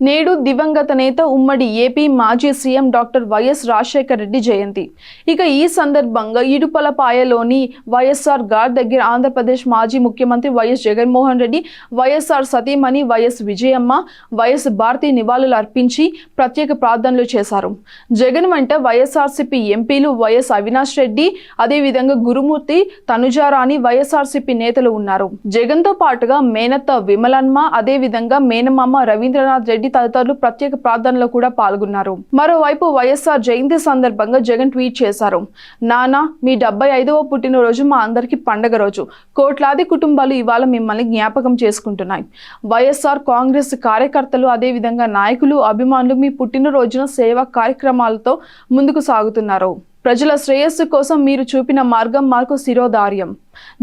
నేడు దివంగత నేత ఉమ్మడి ఏపీ మాజీ CM doctor YS Rajasekhara Reddy జయంతి. ఇక ఈ సందర్భంగా ఇడుపలపాయలోని వైఎస్ఆర్ గార్ దగ్గర ఆంధ్రప్రదేశ్ మాజీ ముఖ్యమంత్రి వైఎస్ జగన్మోహన్ రెడ్డి వైఎస్ఆర్ సతీమణి వైఎస్ విజయమ్మ వైఎస్ భారతి నివాళులు అర్పించి ప్రత్యేక ప్రార్థనలు చేశారు. జగన్ వెంట వైఎస్ఆర్సీపీ ఎంపీలు వైఎస్ అవినాష్ రెడ్డి అదేవిధంగా గురుమూర్తి తనుజారాణి వైఎస్ఆర్సీపీ నేతలు ఉన్నారు. జగన్తో పాటుగా మేనత్త విమలన్మ అదేవిధంగా మేనమామ రవీంద్రనాథ్ రెడ్డి రెడ్డి తదితరులు ప్రత్యేక ప్రార్థనలో కూడా పాల్గొన్నారు. మరోవైపు వైఎస్ఆర్ జయంతి సందర్భంగా జగన్ ట్వీట్ చేశారు. నానా మీ డెబ్బై ఐదవ పుట్టినరోజు మా అందరికీ పండగ రోజు. కోట్లాది కుటుంబాలు ఇవాళ మిమ్మల్ని జ్ఞాపకం చేసుకుంటున్నాయి. వైఎస్ఆర్ కాంగ్రెస్ కార్యకర్తలు అదేవిధంగా నాయకులు అభిమానులు మీ పుట్టినరోజున సేవా కార్యక్రమాలతో ముందుకు సాగుతున్నారు. ప్రజల శ్రేయస్సు కోసం మీరు చూపిన మార్గం మాకు శిరోధార్యం.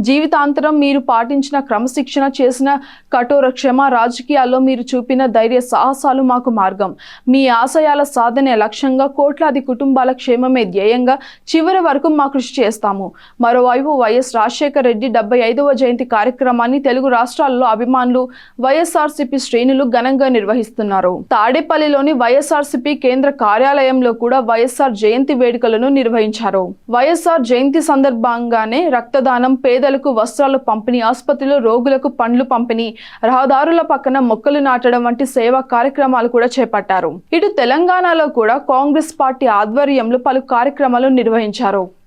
జీవితాంతరం మీరు పాటించిన క్రమశిక్షణ చేసిన కఠోర క్షమ రాజకీయాల్లో మీరు చూపిన ధైర్య సాహసాలు మాకు మార్గం. మీ ఆశయాల సాధనే లక్ష్యంగా కోట్లాది కుటుంబాల క్షేమమే ధ్యేయంగా చివరి వరకు మా కృషి చేస్తాము. మరోవైపు వైఎస్ రాజశేఖర రెడ్డి డెబ్బై ఐదవ జయంతి కార్యక్రమాన్ని తెలుగు రాష్ట్రాల్లో అభిమానులు వైఎస్ఆర్సీపీ శ్రేణులు ఘనంగా నిర్వహిస్తున్నారు. తాడేపల్లిలోని వైఎస్ఆర్సీపీ కేంద్ర కార్యాలయంలో కూడా వైఎస్ఆర్ జయంతి వేడుకలను నిర్వహించారు. వైఎస్ఆర్ జయంతి సందర్భంగానే రక్తదానం పేదలకు వస్త్రాలు పంపిణీ ఆసుపత్రిలో రోగులకు పండ్లు పంపిణీ రహదారుల పక్కన మొక్కలు నాటడం వంటి సేవా కార్యక్రమాలు కూడా చేపట్టారు. ఇటు తెలంగాణలో కూడా కాంగ్రెస్ పార్టీ ఆధ్వర్యంలో పలు కార్యక్రమాలు నిర్వహించారు.